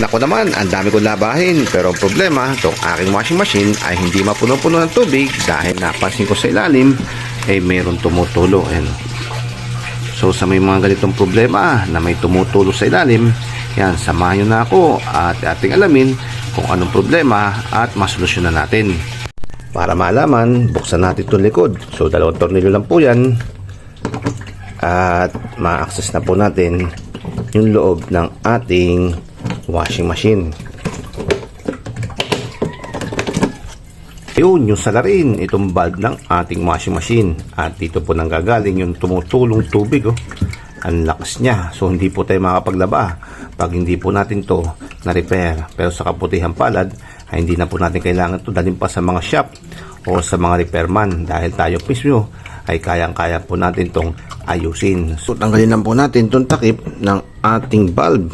Ako naman, ang dami kong labahin. Pero ang problema, itong aking washing machine ay hindi mapuno-puno ng tubig dahil napansin ko sa ilalim ay mayroong tumutulo. Ayan. So sa may mga ganitong problema na may tumutulo sa ilalim, yan, samahan nyo na ako at ating alamin kung anong problema at masolusyonan natin. Para malaman, buksan natin itong likod. So dalawang tornilyo lang po yan at ma-access na po natin yung loob ng ating washing machine. Yun, yung salarin, itong bulb ng ating washing machine. At dito po nanggagaling yung tumutulong tubig. Oh. Ang lakas niya. So, hindi po tayo makapaglaba pag hindi po natin to na-repair. Pero sa kaputihan palad, ay hindi na po natin kailangan to dalhin pa sa mga shop o sa mga repairman dahil tayo mismo ay kayang-kaya po natin tong ayusin. So, tanggalin lang po natin itong takip ng ating bulb.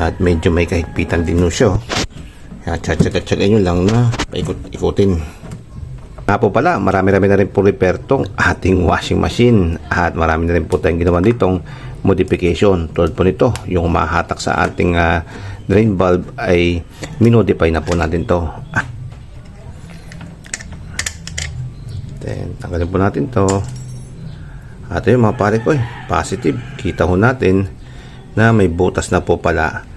At medyo may kahigpitan din nun siya. oh. Kaya tsatsagat-tsagay nyo lang na paikot-ikutin. Nga po pala, marami-rami na rin po repair tong ating washing machine. At marami na rin po tayong ginawa ditong modification. Tulad po nito, yung mahatak sa ating ah, drain bulb ay minodify na po natin to. Ah. Then, tanggalin po natin to. At yun mga pare ko, eh, positive. Kita ho natin na may butas na po pala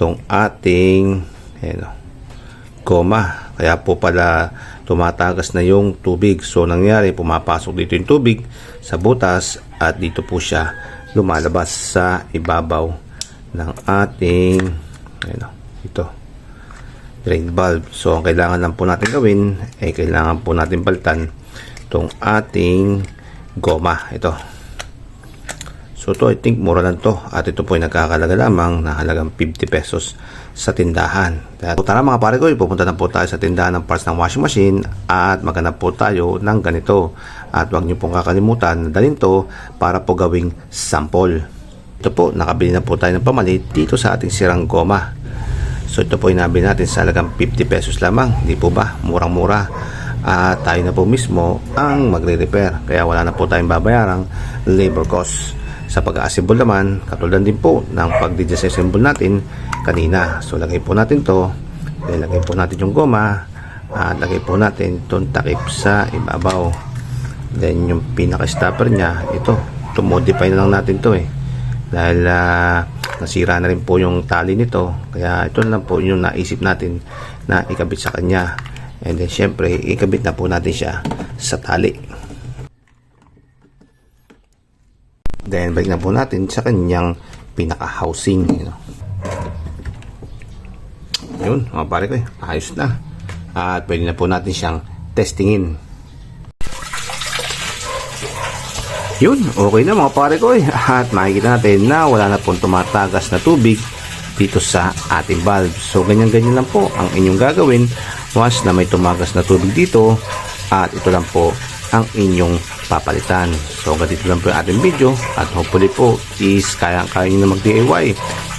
tong ating ayan, oh, goma. Kaya po pala tumatagas na yung tubig. So nangyari, pumapasok dito yung tubig sa butas at dito po siya lumalabas sa ibabaw ng ating ayan, ito drain valve. So ang kailangan lang po natin gawin ay kailangan po natin baltan itong ating goma. Ito. So to I think mura lang to at ito po ay nagkakalaga lamang na halagang 50 pesos sa tindahan. Kaya so, tara mga pare ko, pupunta na po tayo sa tindahan ng parts ng washing machine at maghanap po tayo ng ganito. At huwag niyo pong kakalimutan na dalhin to para po gawing sample. Ito po, nakabili na po tayo ng pamalit dito sa ating sirang goma. So ito po ay nabili natin sa halagang 50 pesos lamang. Di po ba? Murang-mura. At tayo na po mismo ang magre-repair. Kaya wala na po tayong babayarang labor cost. Sa pag-assemble naman, katulad din po ng pag-disassemble natin kanina. So lagay po natin to. Lagay po natin yung goma. At lagay po natin itong takip sa ibabaw. Then yung pinaka-stopper niya, ito. Tumodify na lang natin to eh. Dahil ah, nasira na rin po yung tali nito. Kaya ito lang po yung naisip natin na ikabit sa kanya. And then syempre, ikabit na po natin siya sa tali. Then balik na po natin sa kanyang pinaka-housing. You know. Yun, mga pare ko eh. Ayos na. At pwede na po natin siyang testingin. Yun, okay na mga pare ko eh. At makikita natin na wala na pong tumatagas na tubig dito sa ating valve. So, ganyan-ganyan lang po ang inyong gagawin once na may tumagas na tubig dito. At ito lang po ang inyong papalitan. So, hanggang dito lang po yung ating video. At hopefully po is kaya-kaya nyo na mag-DIY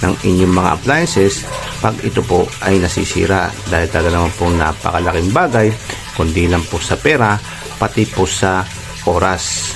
ng inyong mga appliances pag ito po ay nasisira. Dahil talaga naman po napakalaking bagay kundi lang po sa pera pati po sa oras.